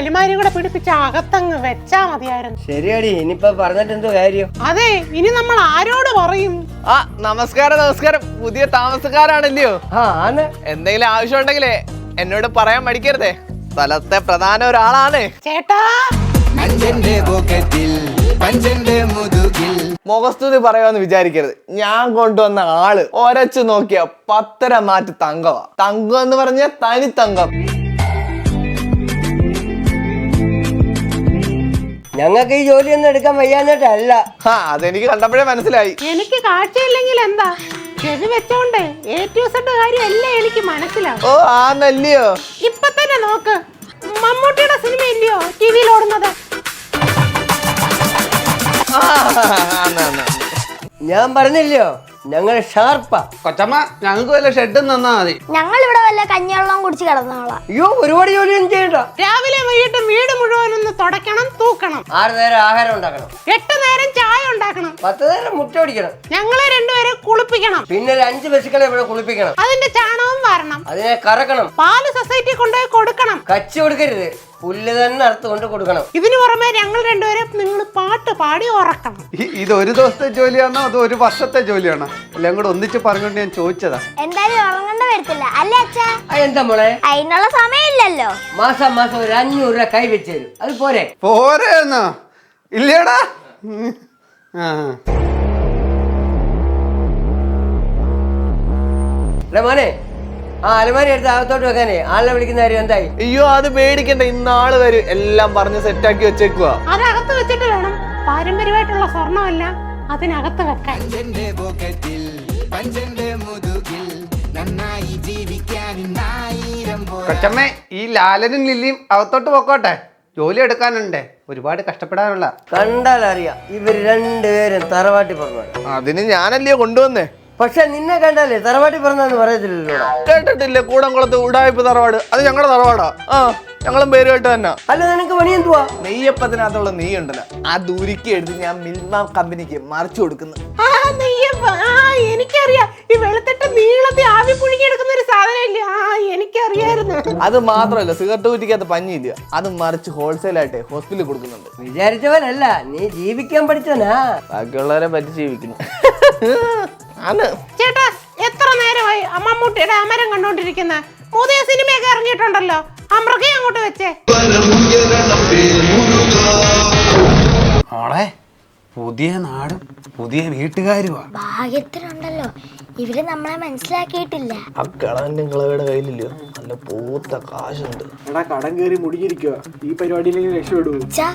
അലിമാരിയും കൂടെ പിടിപ്പിച്ച് അകത്തങ്ങ് വെച്ചാ മതിയായിരുന്നു. ശരിയാടി ഇനിയിപ്പോ പറഞ്ഞിട്ട് എന്തോ കാര്യം? അതെ ഇനി നമ്മൾ ആരോട് പറയും? ആ നമസ്കാരം നമസ്കാരം. പുതിയ താമസക്കാരാണല്ലയോ? ആ ആണ്. എന്തെങ്കിലും ആവശ്യം ഉണ്ടെങ്കിലേ എന്നോട് പറയാൻ മടിക്കരുതേ. സ്ഥലത്തെ പ്രധാന ഒരാളാണ്. ചേട്ടാ! അഞ്ചന്റെ പോക്കറ്റിൽ പഞ്ചന്റെ മുതുകിൽ. മുഖസ്തുതി പറയാന്ന് വിചാരിക്കരുത്. ഞാൻ കൊണ്ടുവന്ന ആൾ ഒരച്ചു നോക്കിയ പത്തര മാറ്റ് തങ്കവാ. തങ്കം എന്ന് പറഞ്ഞ തനി തങ്കം. ഞങ്ങൾക്ക് ഈ ജോലിയൊന്നും എടുക്കാൻ വയ്യാഞ്ഞിട്ടല്ല. ആ അതെനിക്ക് കണ്ടപ്പോഴേ മനസ്സിലായി. എനിക്ക് കാഴ്ചയില്ലെങ്കിൽ എന്താ? ചെവി വെച്ചോണ്ടേ എ ടു സെഡ് കാര്യം എല്ലാം എനിക്ക് മനസ്സിലാവും. ഓ ആന്നല്ലയോ? ഇപ്പൊ തന്നെ നോക്ക്. മമ്മൂട്ടിയുടെ സിനിമ ഇല്ലയോ? ടിവിയിൽ ഓടുന്നത്. ഞാൻ പറഞ്ഞില്ലയോ? ഞങ്ങൾ ഷാർപ്പാ. കൊച്ചമ്മ ഞങ്ങൾക്ക് വല്ല ഷെഡും തന്നാ മതി. ഞങ്ങൾ ഇവിടെ വല്ല കഞ്ഞിവെള്ളം കുടിച്ച് കിടന്നോളാം അയ്യോ ഒരുപാട് ജോലിയൊന്നും ചെയ്യണ്ട. രാവിലെ വൈകിട്ട് വീട് മുഴുവൻ ഒന്ന് തുടക്കണം തൂക്കണം. ആറ് നേരം ആഹാരം ഉണ്ടാക്കണം. എട്ട് നേരം ചായ ഉണ്ടാക്കണം. പത്ത് നേരം മുട്ട പിടിക്കണം. ഞങ്ങളെ രണ്ടുപേരെ കുളിപ്പിക്കണം. പിന്നെ ഒരു അഞ്ച് പശുക്കളെ ഇവിടെ കുളിപ്പിക്കണം. അതിന്റെ ചാണകം വാരണം. അതിനെ കറക്കണം. പാൽ സൊസൈറ്റി കൊണ്ടുപോയി കൊടുക്കണം. കച്ചി കൊടുക്കരുത്. പുല്ല് തന്നെ അറുത്ത് കൊണ്ട് കൊടുക്കണം. ഇതിനു പുറമെ ഞങ്ങൾ രണ്ടുപേരും നിങ്ങൾ പാട്ട് പാടി ഉറക്കണം. ഇത് ഒരു ദിവസത്തെ ജോലിയാണോ? അതോ ഒരു വർഷത്തെ ജോലിയാണോ? എല്ലാം കൂടെ ഒന്നിച്ച് പറഞ്ഞുകൊണ്ട് ഞാൻ ചോദിച്ചതാ. എന്തായാലും ഉറങ്ങേണ്ട വരത്തില്ല. അല്ലേ അച്ഛാ ആ എന്താ മോളെ? അതിനുള്ള സമയമില്ലല്ലോ. മാസം മാസം ഒരു അഞ്ഞൂറ് രൂപ കൈ വെച്ച് തരും. അത് പോരെ? പോരെന്നാ എന്നാ? ഇല്ലടാ? മോനെ ആ അലമാരി എടുത്ത് അകത്തോട്ട് വെക്കാനേ. ആളെ വിളിക്കുന്ന കാര്യം എന്തായി? അയ്യോ അത് പേടിക്കണ്ട. ഇന്നാൾ വരും. എല്ലാം പറഞ്ഞ് സെറ്റാക്കി വെച്ചേക്കുവാ. അതകത്ത് വെച്ചിട്ട് വേണം. പാരമ്പര്യമായിട്ടുള്ള സ്വർണമല്ല അതിനകത്ത് വെക്കാൻ. പഞ്ചന്റെ പോക്കറ്റിൽ പഞ്ചന്റെ മുതുകിൽ നന്നായി പോരാ കൊച്ചമ്മ ഈ ലാലനും ലില്ലിയും അകത്തോട്ട് പോക്കോട്ടെ. ജോലി എടുക്കാനുണ്ടേ. ഒരുപാട് കഷ്ടപ്പെടാനുള്ള. കണ്ടാൽ അറിയാം. ഇവർ രണ്ടുപേരും തറവാട്ടി പറഞ്ഞു അതിന് ഞാനല്ലേ കൊണ്ടുവന്നേ? പക്ഷെ നിന്നെ കണ്ടാലേ തറവാട്ടി പറഞ്ഞെന്ന് പറയത്തില്ലല്ലോ കേട്ടിട്ടില്ലേ? കൂടംകുളത്ത് ഉടായ്പ തറവാട്. അത് ഞങ്ങളുടെ തറവാടാ. ആ. ഞങ്ങളും പേര് കേട്ട് തന്നെ. അല്ല നിനക്ക് പണി എന്തുവാ? നെയ്യപ്പത്തിനകത്തുള്ള നെയ്യ് ഉണ്ടല്ലോ ആ ദൂരിക്ക് എടുത്ത് ഞാൻ മിൽമ കമ്പനിക്ക് മറിച്ചു കൊടുക്കുന്നു. ആ നെയ്യപ്പം. ആ എനിക്കറിയാം. ഈ വെളുത്തിട്ട് ആവി പുഴുങ്ങിയെടുക്കുന്ന ഒരു ആ എനിക്കറിയായിരുന്നു. അത് മാത്രമല്ല സിഗരറ്റ് കുറ്റിക്കകത്ത് പഞ്ഞില്ല അത് മറിച്ച് ഹോൾസെയിൽ ആയിട്ട് ഹോസ്പിറ്റലിൽ കൊടുക്കുന്നുണ്ട്. വിചാരിച്ചവനല്ല നീ ജീവിക്കാൻ പഠിച്ചവനാ. ബാക്കിയുള്ളവരെ പറ്റി ജീവിക്കുന്നു. ആണ് ചേട്ടാ എത്ര നേരമായി അമ്മമ്മൂട്ടിയുടെ അമരം കണ്ടോണ്ടിരിക്കുന്ന? പുതിയ സിനിമയൊക്കെ ഇറങ്ങിയിട്ടുണ്ടല്ലോ. ആ അങ്ങോട്ട് വെച്ചേ. മോളെ പുതിയ നാട് പുതിയ വീട്ടുകാരുവാ. ഭാഗ്യത്തിനുണ്ടല്ലോ. ഇവർ നമ്മളെ മനസ്സിലാക്കിയിട്ടില്ല. ആ കിളവന്റെ കിളവയുടെ കയ്യിലില്ലയോ? നല്ല പൂത്ത കാശുണ്ട്. എടാ കടം കയറി മുടിഞ്ഞിരിക്കുക ഈ പരിപാടിയിലേക്ക് രക്ഷപ്പെടൂ അച്ഛാ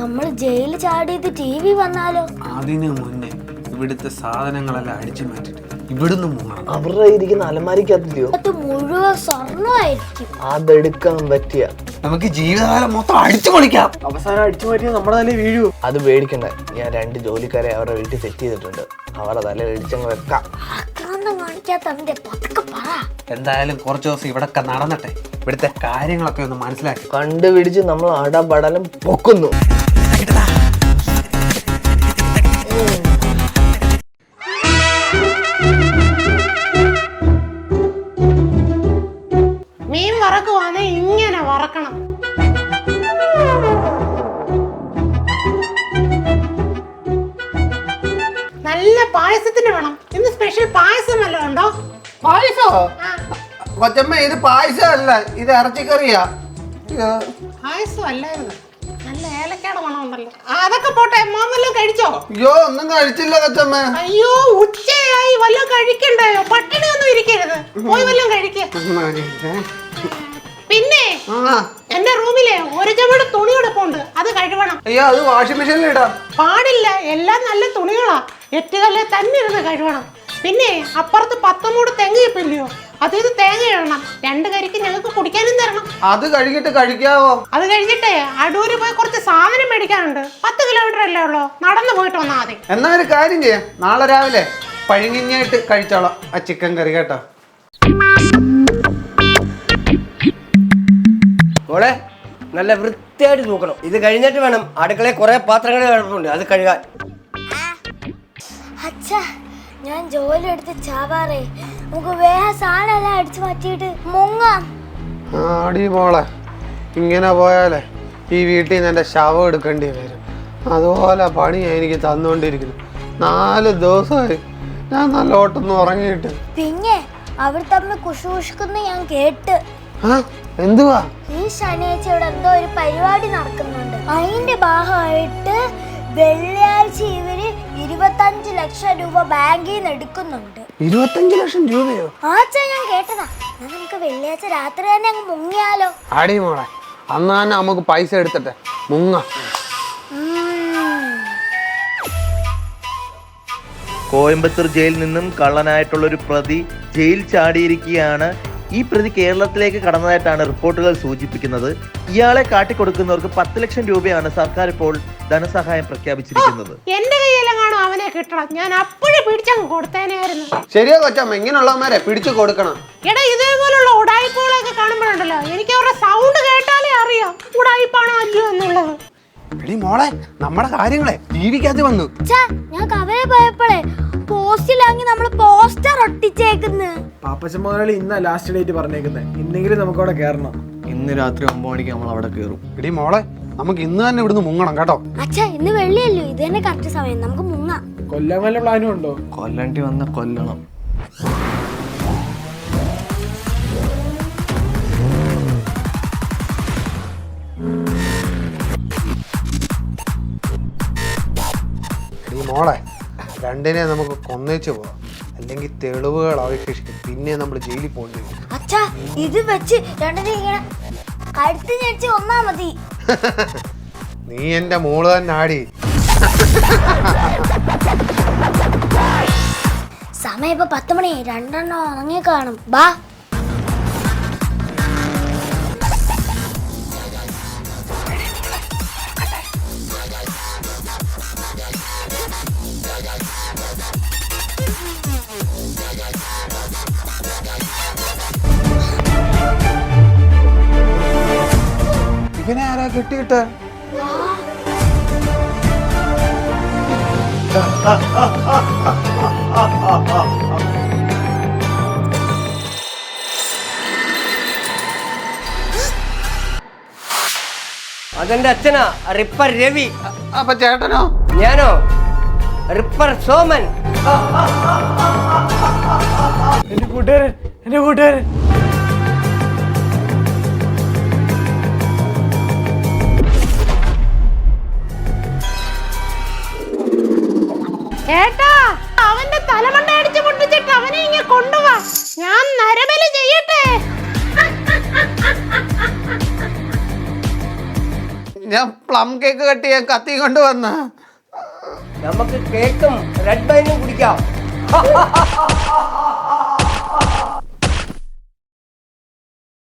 നമ്മൾ ജയിലിൽ ചാടിയത് ടി വി വന്നാലോ? അതിനു മുന്നേ ഇവിടുത്തെ സാധനങ്ങളെല്ലാം അടിച്ചു മാറ്റിട്ട് ഇവിടുന്ന് മുങ്ങണം അവരുടെ ഇരിക്കുന്ന അലമാരിക്കകത്തില്ലയോ അത് മുഴുവൻ സ്വർണമായിരിക്കും. അതെടുക്കാൻ പറ്റിയ. നമുക്ക് ജീവിതകാലം മൊത്തം അടിച്ചു പൊളിക്കാം. അവസാനം അടിച്ചു മാറ്റിയാൽ നമ്മുടെ തലേ വീഴൂ. അത് പേടിക്കണ്ട. ഞാൻ രണ്ട് ജോലിക്കാരെ അവരുടെ വീട്ടിൽ സെറ്റ് ചെയ്തിട്ടുണ്ട്. അവരുടെ തല ഇടിച്ചങ്ങ് വെക്കാം. ആക്രാന്തം കാണിക്കാത്തവന്റെ പതുക്കെ പറ. എന്തായാലും കുറച്ച് ദിവസം ഇവിടൊക്കെ നടന്നിട്ടെ. ഇവിടുത്തെ കാര്യങ്ങളൊക്കെ ഒന്ന് മനസ്സിലാക്കി. കണ്ടുപിടിച്ച് നമ്മൾ അടപടലം പൊക്കുന്നു. സ്പെഷ്യൽ പായസം വല്ലതും ഉണ്ടോ? പായസോ? ആ, കൊച്ചമ്മ ഇത് പായസമല്ല ഇത് ഇറച്ചിക്കറിയാ. അയ്യോ. പായസം അല്ലായിരുന്നു നല്ല ഏലക്കയുടെ മണം ഉണ്ടല്ലോ ആ, അതൊക്കെ പോട്ടെ മോന്നെല്ലാം കഴിച്ചോ? അയ്യോ ഒന്നും കഴിച്ചില്ല കൊച്ചമ്മ. അയ്യോ ഉച്ചയായി വല്ലതും കഴിക്കണ്ടായോ പട്ടിണി ഒന്നും ഇരിക്കരുത്. പോയി വല്ലതും കഴിക്ക. പിന്നെ ആ. എന്റെ റൂമിലെ ഒരു ചുമട് തുണി പോണ്ട്. അത് കഴുകണം അയ്യോ അത് വാഷിംഗ് മെഷീനിൽ ഇടാം. പാടില്ല എല്ലാം നല്ല തുണികളാ. എറ്റുകല്ലെ തന്നെ ഇരുന്ന് കഴുകണം പിന്നെ അപ്പുറത്ത് പത്തമൂട് തെങ്ങ് ഇപ്പില്ലയോ? അത് ഇത് തേങ്ങ ഇടണം. രണ്ട് കരിക്ക് ഞങ്ങൾക്ക് കുടിക്കാനും തരണം. അത് കഴിഞ്ഞിട്ട് കഴിക്കാവോ? അത് കഴിഞ്ഞിട്ട് അടൂര് പോയി കുറച്ച് സാധനം മേടിക്കാനുണ്ട്. പത്ത് കിലോമീറ്റർ അല്ലേ ഉള്ളോ? നടന്നു പോയിട്ട് വന്നാൽ മതി. എന്നാ ഒരു കാര്യം ചെയ്യാം. നാളെ രാവിലെ പഴുങ്ങിഞ്ഞായിട്ട് കഴിച്ചോളാം. ആ ചിക്കൻ കറി കേട്ടോ. മോളെ നല്ല വൃത്തിയായിട്ട് നോക്കണം ഇത് കഴിഞ്ഞിട്ട് വേണം അടുക്കളയിൽ കുറെ പാത്രങ്ങൾ കിടപ്പുണ്ട് അത് കഴുകാൻ. അച്ഛാ. ഞാൻ ജോലി എടുത്ത് ചാവാറേ. നമുക്ക് വേറെ സാധനം എല്ലാം അടിച്ചു മാറ്റിയിട്ട് മുങ്ങാം. ആടി മോളെ. ഇങ്ങനെ പോയാലേ ഈ വീട്ടിൽ നിന്ന് എന്റെ ശവം എടുക്കേണ്ടി വരും. അതുപോലെ പണിയാണ് എനിക്ക് തന്നുകൊണ്ടിരിക്കുന്നു നാല് ദിവസമായി ഞാൻ നല്ല ഓട്ടൊന്നും ഉറങ്ങിയിട്ട്. പിന്നെ അവർ തമ്മിൽ കുശൂഷിക്കുന്ന ഞാൻ കേട്ട്. എന്തുവാ? ഈ ശനിയാഴ്ച ഇവിടെ എന്തോ ഒരു പരിപാടി നടക്കുന്നുണ്ട്. അതിന്റെ ഭാഗമായിട്ട് വെള്ളിയാഴ്ച ഇവർ ഇരുപത്തഞ്ച് ലക്ഷം രൂപ ബാങ്കിൽ നിന്ന് എടുക്കുന്നുണ്ട്. ഇരുപത്തഞ്ച് ലക്ഷം രൂപയോ? ആച്ചാ ഞാൻ കേട്ടതാ. എന്നാ നമുക്ക് വെള്ളിയാഴ്ച രാത്രി തന്നെ അങ്ങ് മുങ്ങിയാലോ? ആടി മോളെ അന്ന് തന്നെ നമുക്ക് പൈസ എടുത്തിട്ടെ മുങ്ങ. കോയമ്പത്തൂർ ജയിലിൽ നിന്നും കള്ളനായിട്ടുള്ള ഒരു പ്രതി ജയിൽ ചാടിയിരിക്കുകയാണ്. ഈ പ്രതി കേരളത്തിലേക്ക് കടന്നതായിട്ടാണ് റിപ്പോർട്ടുകൾ സൂചിപ്പിക്കുന്നത്. ഇയാളെ കാട്ടിക്കൊടുക്കുന്നവർക്ക് പത്ത് ലക്ഷം രൂപയാണ് സർക്കാർ ഇപ്പോൾ ധനസഹായം പ്രഖ്യാപിച്ചിരിക്കുന്നത്. അവനെ കിട്ടണം. ഞാൻ അപ്പോഴേ പിടിച്ചങ്ങ് കൊടുത്തേനായിരുന്നു. ശരിയാ കൊച്ചമ്മ ഇങ്ങനെയുള്ളവന്മാരെ പിടിച്ചു കൊടുക്കണം. എടാ ഇതേപോലുള്ള ഉടായ്പകളൊക്കെ കാണുമ്പോഴുണ്ടല്ലോ എനിക്ക് അവരുടെ സൗണ്ട് കേട്ടാലേ അറിയാം. ഉടായ്പാണോ അല്ലയോ എന്നുള്ളത്. എടി മോളെ നമ്മുടെ കാര്യങ്ങളെ ജീവിക്കാതെ വന്നു. ഞാൻ കവല പോയപ്പോഴേ പോസ്റ്റിലാങ്ങി നമ്മൾ പോസ്റ്റർ ഒട്ടിച്ചേക്കുന്നു. പാപ്പച്ചൻ മുതലാളി ഇന്നാ ലാസ്റ്റ് ഡേറ്റ് പറഞ്ഞേക്കുന്നത് ഇന്നെങ്കിലും നമുക്ക് അവിടെ കയറണം ഇന്ന് രാത്രി ഒമ്പത് മണിക്ക് നമ്മൾ അവിടെ കേറും. എടി മോളെ നമുക്ക് ഇന്ന് തന്നെ ഇവിടുന്ന് മുങ്ങണം കേട്ടോ. അച്ഛാ ഇന്ന് വെള്ളിയല്ലോ? ഇത് തന്നെ കറക്റ്റ് സമയം. നമുക്ക് മുങ്ങാം. കൊല്ലാൻ വല്ല പ്ലാനും ഉണ്ടോ? കൊല്ലണ്ടി വന്ന കൊല്ലണം. എടി മോളെ രണ്ടിനെ നമുക്ക് കൊന്നേച്ച് പോവാം. അല്ലെങ്കിൽ തെളിവുകൾ അവശേഷിക്കും പിന്നെ നമ്മൾ ജയിലിൽ പോകേണ്ടി വരും. അച്ഛാ ഇത് വെച്ച് രണ്ടിനെ ഇങ്ങനെ കഴുത്ത് ഞെച്ച് ഒന്നാ മതി. നീ എന്റെ മോൾ തന്നെ ആടി സമയം ഇപ്പൊ പത്ത് മണി. രണ്ടെണ്ണം ഉറങ്ങി കാണും. ബാ. കെട്ടിയിട്ട്? അതെന്റെ അച്ഛനാ റിപ്പർ രവി. അപ്പൊ ചേട്ടനോ? ഞാനോ? റിപ്പർ സോമൻ. എന്റെ കൂട്ടുകാരൻ എന്റെ കൂട്ടുകാരൻ. ഞാൻ പ്ലം കേക്ക് കട്ട് ചെയ്യാൻ കത്തി കൊണ്ട് വന്ന നമുക്ക് കേക്കും റെഡ് വൈനും കുടിക്കാം.